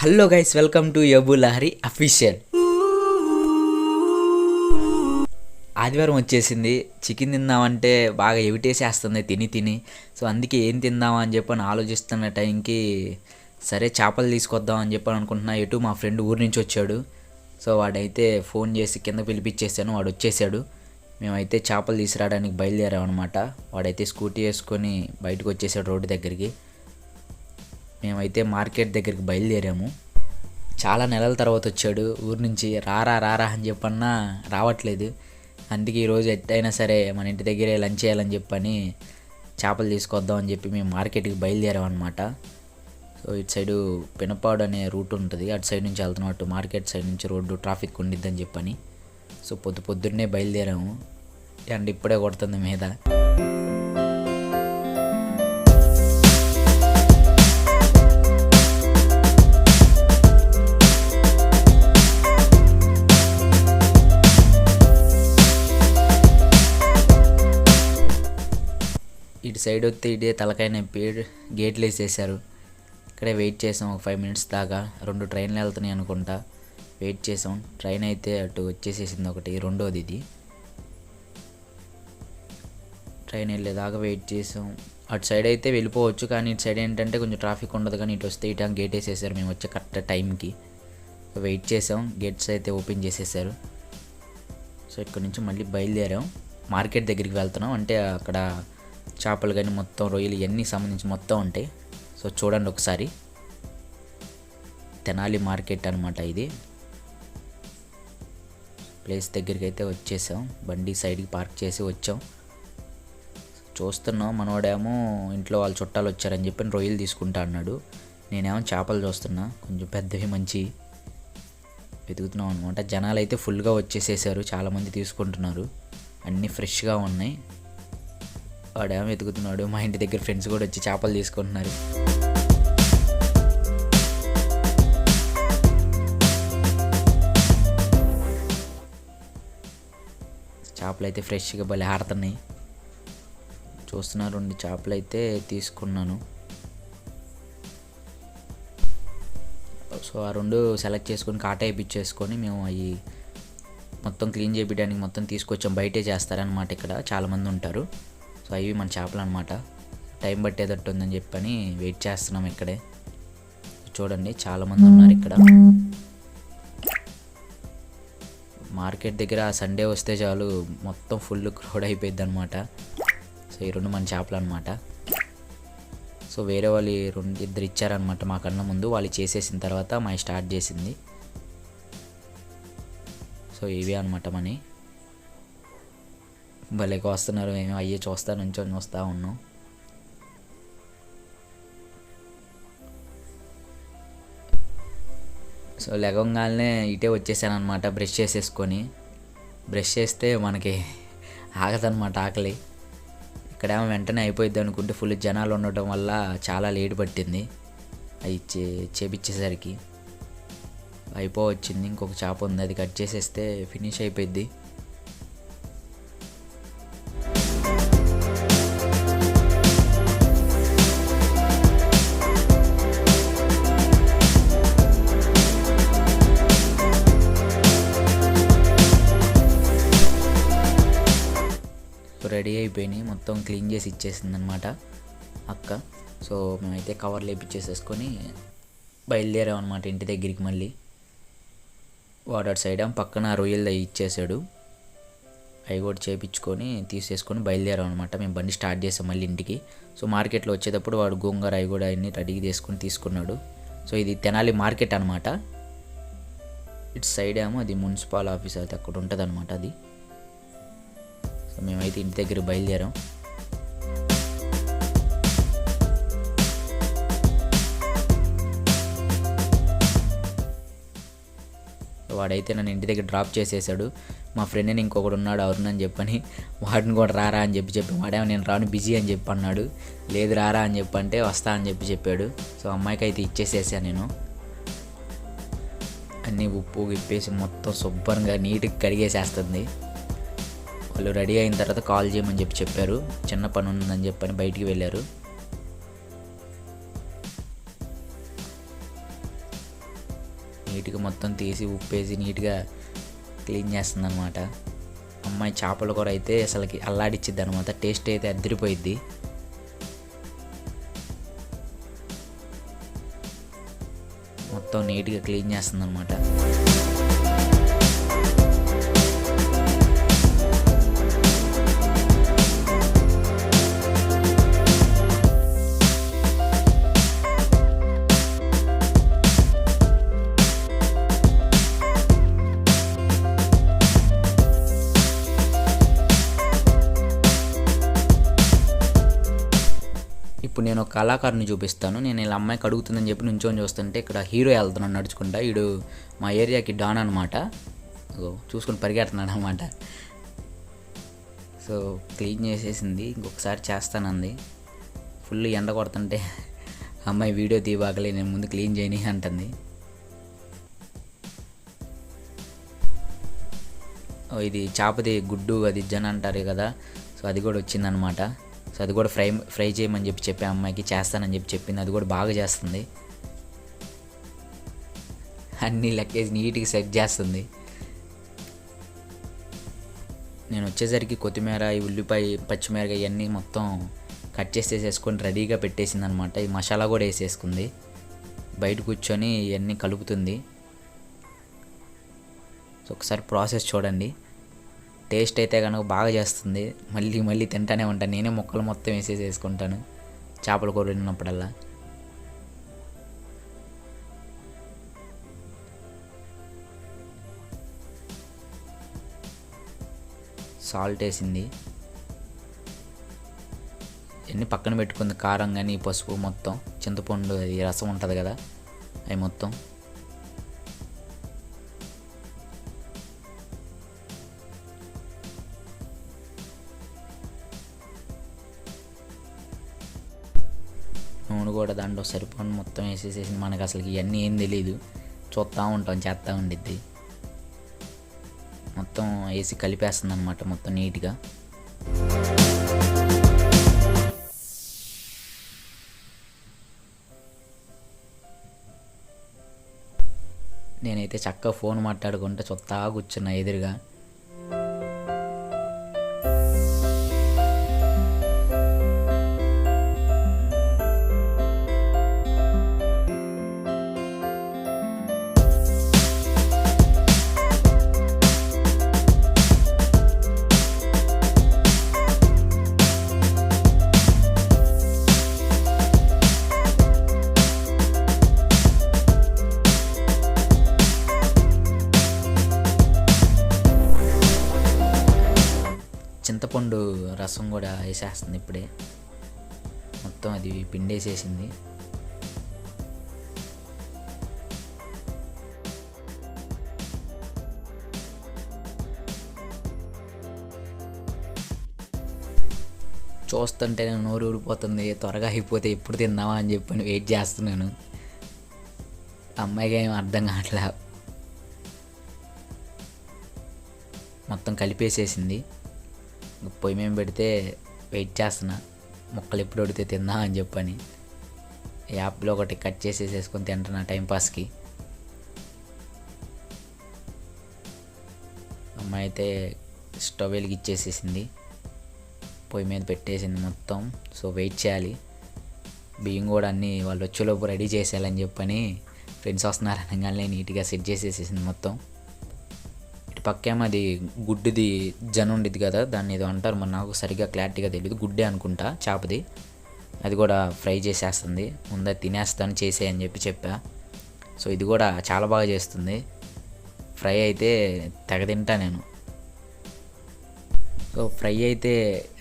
Hello guys welcome to యబు Lahari official. ఆదివారం వచ్చేసింది చికెన్ తిందామంటే బాగా ఎవిటేసేస్తుంది తిని తిని. సో అందుకే ఏం తిందామా అని చెప్పని ఆలోచిస్తున్న టైంకి సరే చేపలు తీసుకొద్దాం అని చెప్పని అనుకుంటున్నా. ఎటు మా ఫ్రెండ్ ఊరి నుంచి వచ్చాడు. సో వాడైతే ఫోన్ చేసి కింద పిలిపించేసాను వాడు వచ్చేసాడు మేమైతే చేపలు తీసుకురావడానికి బయలుదేరామన్నమాట. వాడైతే స్కూటీ వేసుకొని బయటకు వచ్చేసాడు రోడ్డు దగ్గరికి. మేమైతే మార్కెట్ దగ్గరికి బయలుదేరాము. చాలా నెలల తర్వాత వచ్చాడు. ఊరి నుంచి రారా రారా అని చెప్పన్నా రావట్లేదు. అందుకే ఈరోజు ఎట్టయినా సరే మన ఇంటి దగ్గరే లంచ్ చేయాలని చెప్పని చేపలు తీసుకొద్దాం అని చెప్పి మేము మార్కెట్కి బయలుదేరాం అనమాట సో ఇటు సైడు పినపాడు అనే రూట్ ఉంటుంది. అటు సైడ్ నుంచి వెళ్తున్నాం. అటు మార్కెట్ సైడ్ నుంచి రోడ్డు ట్రాఫిక్ ఉండిద్దని చెప్పని. సో పొద్దు పొద్దున్నే బయలుదేరాము. అండ్ ఇప్పుడే కొడుతుంది మీద. ఇటు సైడ్ వస్తే ఇదే తలకాయ నొప్పి గేట్లు వేసేసారు. ఇక్కడే వెయిట్ చేసాం ఒక ఫైవ్ మినిట్స్ దాకా. రెండు ట్రైన్లు వెళ్తున్నాయి అనుకుంటా. వెయిట్ చేసాం. ట్రైన్ అయితే అటు వచ్చేసేసింది ఒకటి రెండోది ఇది. ట్రైన్ వెళ్ళేదాకా వెయిట్ చేసాం. అటు సైడ్ అయితే వెళ్ళిపోవచ్చు కానీ ఇటు సైడ్ ఏంటంటే కొంచెం ట్రాఫిక్ ఉండదు కానీ ఇటు వస్తే ఇటు గేట్ వేసేసారు. మేము వచ్చే కరెక్ట్ టైంకి. వెయిట్ చేసాం. గేట్స్ అయితే ఓపెన్ చేసేసారు. సో ఇక్కడ నుంచి మళ్ళీ బయలుదేరాం. మార్కెట్ దగ్గరికి వెళ్తున్నాం. అంటే అక్కడ చేపలు కానీ మొత్తం రొయ్యలు ఇవన్నీ సంబంధించి మొత్తం ఉంటాయి. సో చూడండి ఒకసారి. తెనాలి మార్కెట్ అనమాట ఇది. ప్లేస్ దగ్గరికి అయితే వచ్చేసాం. బండి సైడ్కి పార్క్ చేసి వచ్చాం. చూస్తున్నాం మనవాడేమో ఇంట్లో వాళ్ళు చుట్టాలు వచ్చారని చెప్పి రొయ్యలు తీసుకుంటా అన్నాడు. నేనేమో చేపలు చూస్తున్నా. కొంచెం పెద్దవి మంచి వెతుకుతున్నాం అనమాట జనాలు అయితే ఫుల్గా వచ్చేసేసారు. చాలామంది తీసుకుంటున్నారు. అన్నీ ఫ్రెష్గా ఉన్నాయి. వాడేమో వెతుకుతున్నాడు మా ఇంటి దగ్గర ఫ్రెండ్స్ కూడా వచ్చి చేపలు తీసుకుంటున్నారు. చేపలు అయితే ఫ్రెష్గా భలే ఆడుతున్నాయి. చూస్తున్నారు రెండు చేపలు అయితే తీసుకున్నాను. సో ఆ రెండు సెలెక్ట్ చేసుకొని కాటా వేయించేసుకొని మేము అవి మొత్తం క్లీన్ చేయడానికి మొత్తం తీసుకొచ్చాం. బయటే చేస్తారనమాట ఇక్కడ చాలామంది ఉంటారు. సో అవి మన చేపలు అనమాట టైం పట్టేటట్టు ఉందని చెప్పని వెయిట్ చేస్తున్నాం ఇక్కడే. చూడండి చాలామంది ఉన్నారు ఇక్కడ. మార్కెట్ దగ్గర సండే వస్తే చాలు మొత్తం ఫుల్ క్రౌడ్ అయిపోయింది అనమాట సో ఈ రెండు మన చేపలు అనమాట సో వేరే వాళ్ళు రెండు ఇద్దరు ఇచ్చారనమాట మాకన్నా ముందు. వాళ్ళు చేసేసిన తర్వాత మా స్టార్ట్ చేసింది. సో ఇవే అనమాట మనీ. భలేగా వస్తున్నారు మేము అయ్యే చూస్తా నుంచొని వస్తూ ఉన్నాం. సో లెగంగానే ఇటే వచ్చేసాను అనమాట బ్రష్ చేసేసుకొని. బ్రష్ చేస్తే మనకి ఆగదనమాట ఆకలి. ఇక్కడేమో వెంటనే అయిపోయింది అనుకుంటే ఫుల్ జనాలు ఉండటం వల్ల చాలా లేట్ పట్టింది. అవి చే చేపించేసరికి అయిపోవచ్చింది. ఇంకొక చేప ఉంది. అది కట్ చేసేస్తే ఫినిష్ అయిపోయింది రెడీ అయిపోయినాయి. మొత్తం క్లీన్ చేసి ఇచ్చేసింది అనమాట అక్క. సో మేమైతే కవర్లు వేపించేసేసుకొని బయలుదేరాం అనమాట ఇంటి దగ్గరికి మళ్ళీ. వాటర్ సైడ్ ఏమో పక్కన రొయ్యలు ఇచ్చేసాడు. అవి కూడా చేపించుకొని తీసేసుకొని బయలుదేరాం అనమాట మేము బండి స్టార్ట్ చేసాం మళ్ళీ ఇంటికి. సో మార్కెట్లో వచ్చేటప్పుడు వాడు గోంగూర అవి కూడా అన్ని రెడీగా చేసుకొని తీసుకున్నాడు. సో ఇది తెనాలి మార్కెట్ అనమాట ఇటు సైడ్ ఏమో అది మున్సిపల్ ఆఫీస్ అయితే అక్కడ ఉంటుంది అనమాట అది. మేమైతే ఇంటి దగ్గర బయలుదేరాం. వాడైతే నన్ను ఇంటి దగ్గర డ్రాప్ చేసేసాడు. మా ఫ్రెండ్ని ఇంకొకడు ఉన్నాడు అవును అని చెప్పని. వాడిని కూడా రారా అని చెప్పి చెప్పి వాడేమో నేను రాను బిజీ అని చెప్పి అన్నాడు. లేదు రారా అని చెప్పి అంటే వస్తా అని చెప్పి చెప్పాడు. సో అమ్మాయికి అయితే ఇచ్చేసేసాను నేను. అన్నీ ఉప్పు ఇప్పేసి మొత్తం శుభ్రంగా నీట్గా కడిగేసేస్తుంది. వాళ్ళు రెడీ అయిన తర్వాత కాల్ చేయమని చెప్పి చెప్పారు. చిన్న పని ఉందని చెప్పని బయటికి వెళ్ళారు. నీట్గా మొత్తం తీసి ఉప్పేసి నీట్గా క్లీన్ చేస్తుంది అనమాట అమ్మాయి చేపల కూర అయితే అసలుకి అల్లాడిచ్చిద్ది అనమాట టేస్ట్ అయితే అద్దరిపోయిద్ది. మొత్తం నీట్గా క్లీన్ చేస్తుంది ఇప్పుడు నేను ఒక కళాకారుని చూపిస్తాను. నేను ఇలా అమ్మాయికి అడుగుతుందని చెప్పి నుంచొని చూస్తుంటే ఇక్కడ హీరో వెళ్తున్నాను నడుచుకుంటా. ఈడు మా ఏరియాకి డాన్ అనమాట చూసుకొని పరిగెడుతున్నాడు అనమాట సో క్లీన్ చేసేసింది. ఇంకొకసారి చేస్తానంది. ఫుల్ ఎండ కొడుతుంటే అమ్మాయి వీడియో తీవాకలే నేను ముందు క్లీన్ చేయని అంటుంది. ఇది చేపది గుడ్డు అది జన అంటారు కదా. సో అది కూడా వచ్చిందనమాట సో అది కూడా ఫ్రై ఫ్రై చేయమని చెప్పి చెప్పి అమ్మాయికి చేస్తానని చెప్పి చెప్పింది. అది కూడా బాగా చేస్తుంది. అన్నీ లెక్కేసి నీట్గా సెట్ చేస్తుంది. నేను వచ్చేసరికి కొత్తిమీర ఈ ఉల్లిపాయ పచ్చిమిరకాయ ఇవన్నీ మొత్తం కట్ చేసేసేసుకొని రెడీగా పెట్టేసింది అనమాట ఈ మసాలా కూడా వేసేసుకుంది. బయట కూర్చొని ఇవన్నీ కలుపుతుంది. సో ఒకసారి ప్రాసెస్ చూడండి. టేస్ట్ అయితే కనుక బాగా చేస్తుంది. మళ్ళీ మళ్ళీ తింటానే ఉంటాను. నేనే ముక్కలు మొత్తం వేసేసి వేసుకుంటాను. చేపల కూర తిన్నప్పుడల్లా సాల్ట్ వేసింది. ఎన్ని పక్కన పెట్టుకుంది. కారం కానీ పసుపు మొత్తం. చింతపండు అది రసం ఉంటుంది కదా. అవి మొత్తం. నూనె కూడా దాంట్లో సరిపోను మొత్తం వేసేసేసి మనకు అసలు ఇవన్నీ ఏం తెలియదు చూస్తూ ఉంటాం చేస్తూ ఉండిద్ది. మొత్తం వేసి కలిపేస్తుంది అనమాట మొత్తం నీట్గా. నేనైతే చక్కగా ఫోన్ మాట్లాడుకుంటే చూస్తా కూర్చున్నా ఎదురుగా. చింతపండు రసం కూడా వేసేస్తుంది ఇప్పుడే. మొత్తం అది పిండేసేసింది. చూస్తుంటే నేను నోరు ఊడిపోతుంది త్వరగా అయిపోతే ఎప్పుడు తిందామా అని చెప్పి వెయిట్ చేస్తున్నాను. అమ్మాయికి ఏం అర్థం కావట్లే. మొత్తం కలిపేసేసింది. పొయ్యి మేము పెడితే వెయిట్ చేస్తున్నా. ముక్కలు ఎప్పుడు ఉడితే తిందా అని చెప్పని. యాప్లో ఒకటి కట్ చేసేసేసుకొని తింటున్నా టైంపాస్కి అమ్మాయి అయితే స్టవ్ వెలిగిచ్చేసేసింది. పొయ్యి మీద పెట్టేసింది మొత్తం. సో వెయిట్ చేయాలి. బియ్యం కూడా అన్నీ వాళ్ళు వచ్చేలోపు రెడీ చేసేయాలని చెప్పని ఫ్రెండ్స్ వస్తున్నారు అనగానే నీట్గా సెట్ చేసేసేసింది మొత్తం. ఇటు పక్కేమో అది గుడ్డుది జనం ఉండిద్ది కదా దాన్ని ఏదో అంటారు మరి నాకు సరిగ్గా క్లారిటీగా తెలియదు గుడ్డే అనుకుంటా చేపది. అది కూడా ఫ్రై చేసేస్తుంది. ముందే తినేస్తాను చేసే అని చెప్పి చెప్పా. సో ఇది కూడా చాలా బాగా చేస్తుంది. ఫ్రై అయితే తెగ తింటా నేను. సో ఫ్రై అయితే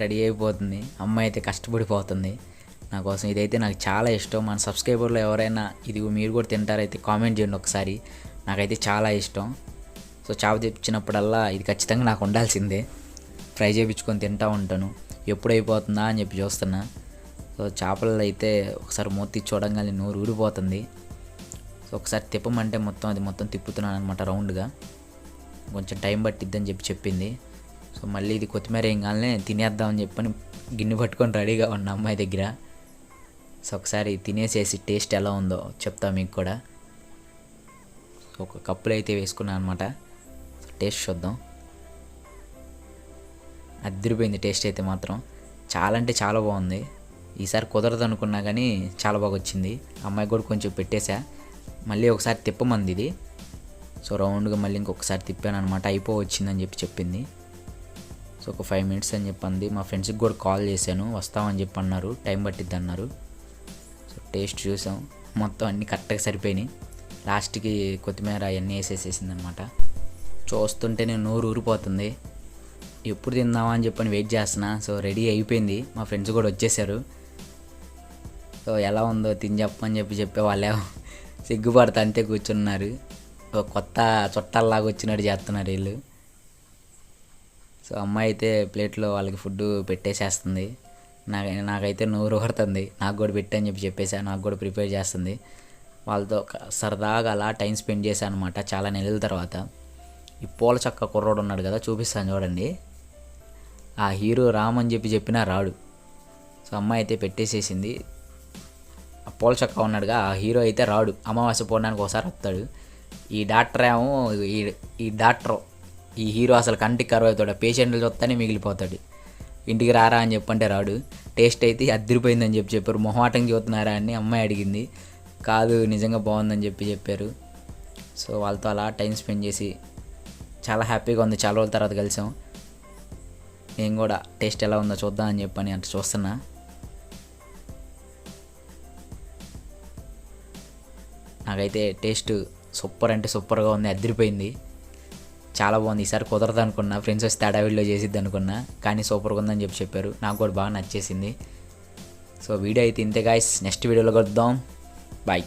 రెడీ అయిపోతుంది. అమ్మాయి అయితే కష్టపడిపోతుంది. నా కోసం ఇదైతే నాకు చాలా ఇష్టం. మన సబ్స్క్రైబర్లో ఎవరైనా ఇది మీరు కూడా తింటారైతే కామెంట్ చేయండి ఒకసారి. నాకైతే చాలా ఇష్టం. సో చేప తెచ్చినప్పుడల్లా ఇది ఖచ్చితంగా నాకు ఉండాల్సిందే. ఫ్రై చేయించుకొని తింటూ ఉంటాను. ఎప్పుడు అయిపోతుందా అని చెప్పి చూస్తున్నా. సో చేపలు అయితే ఒకసారి మూతి చూడంగానే నోరు ఊడిపోతుంది సో ఒకసారి తిప్పమంటే మొత్తం అది మొత్తం తిప్పుతున్నాను అనమాట రౌండ్గా. కొంచెం టైం పట్టిద్దని చెప్పి చెప్పింది. సో మళ్ళీ ఇది కొత్తిమీర వేయగానే తినేద్దామని చెప్పని గిన్నె పట్టుకొని రెడీగా ఉన్న అమ్మాయి దగ్గర. సో ఒకసారి తినేసేసి టేస్ట్ ఎలా ఉందో చెప్తా మీకు కూడా. ఒక కప్పులు అయితే వేసుకున్నాను అనమాట టేస్ట్ చూద్దాం. అదిరిపోయింది టేస్ట్ అయితే మాత్రం. చాలా అంటే చాలా బాగుంది. ఈసారి కుదరదు అనుకున్నా కానీ చాలా బాగా వచ్చింది. అమ్మాయి కూడా కొంచెం పెట్టేశా. మళ్ళీ ఒకసారి తిప్పమంది ఇది. సో రౌండ్గా మళ్ళీ ఇంకొకసారి తిప్పాను అనమాట అయిపో వచ్చిందని చెప్పి చెప్పింది. సో ఒక ఫైవ్ మినిట్స్ అని చెప్పింది. మా ఫ్రెండ్స్కి కూడా కాల్ చేశాను. వస్తామని చెప్పి అన్నారు టైం పట్టిద్ది అన్నారు. సో టేస్ట్ చూసాం. మొత్తం అన్నీ కరెక్ట్గా సరిపోయినాయి. లాస్ట్కి కొత్తిమీర అవన్నీ వేసేసేసింది అనమాట చూస్తుంటే నేను నోరు ఊరిపోతుంది. ఎప్పుడు తిందామా అని చెప్పని వెయిట్ చేస్తున్నా. సో రెడీ అయిపోయింది. మా ఫ్రెండ్స్ కూడా వచ్చేసారు. సో ఎలా ఉందో తిని చెప్పని చెప్పి చెప్పే వాళ్ళే సిగ్గుపడతా అంతే కూర్చున్నారు. కొత్త చుట్టాల్లాగా వచ్చినట్టు చేస్తున్నారు వీళ్ళు. సో అమ్మాయి అయితే ప్లేట్లో వాళ్ళకి ఫుడ్ పెట్టేసేస్తుంది. నాకు నాకైతే నోరు ఊరుతుంది. నాకు కూడా పెట్టని చెప్పి చెప్పేసా. నాకు కూడా ప్రిపేర్ చేస్తుంది. వాళ్ళతో సరదాగా అలా టైం స్పెండ్ చేశాను అనమాట చాలా నెలల తర్వాత. ఈ పూల చక్క కుర్రోడు ఉన్నాడు కదా చూపిస్తాను చూడండి. ఆ హీరో రామ్ అని చెప్పి చెప్పినా రాడు. సో అమ్మాయి అయితే పెట్టేసేసింది. ఆ పూల చక్క ఉన్నాడుగా ఆ హీరో అయితే రాడు. అమావాస్య పోవడానికి ఒకసారి వస్తాడు. ఈ డాక్టర్ ఏమో ఈ ఈ డాక్టర్ ఈ హీరో అసలు కంటికి కరువు అవుతాడు పేషెంట్లు చూస్తానే మిగిలిపోతాడు. ఇంటికి రారా అని చెప్పంటే రాడు. టేస్ట్ అయితే అద్దరిపోయిందని చెప్పి చెప్పారు. మొహమాటం చూస్తున్నారా అని అమ్మాయి అడిగింది. కాదు నిజంగా బాగుందని చెప్పి చెప్పారు. సో వాళ్ళతో అలా టైం స్పెండ్ చేసి చాలా హ్యాపీగా ఉంది. చాలా రోజుల తర్వాత కలిసాం. నేను కూడా టేస్ట్ ఎలా ఉందో చూద్దాం అని చెప్పని అంటే చూస్తున్నా. నాకైతే టేస్ట్ సూపర్ అంటే సూపర్గా ఉంది. అదిరిపోయింది. చాలా బాగుంది. ఈసారి కుదరదు అనుకున్నా. ఫ్రెండ్స్ వస్తే అడవిలో చేసిద్ది అనుకున్నా. కానీ సూపర్గా ఉందని చెప్పి చెప్పారు. నాకు కూడా బాగా నచ్చేసింది. సో వీడియో అయితే ఇంతే గాయస్ నెక్స్ట్ వీడియోలో కలుద్దాం. బాయ్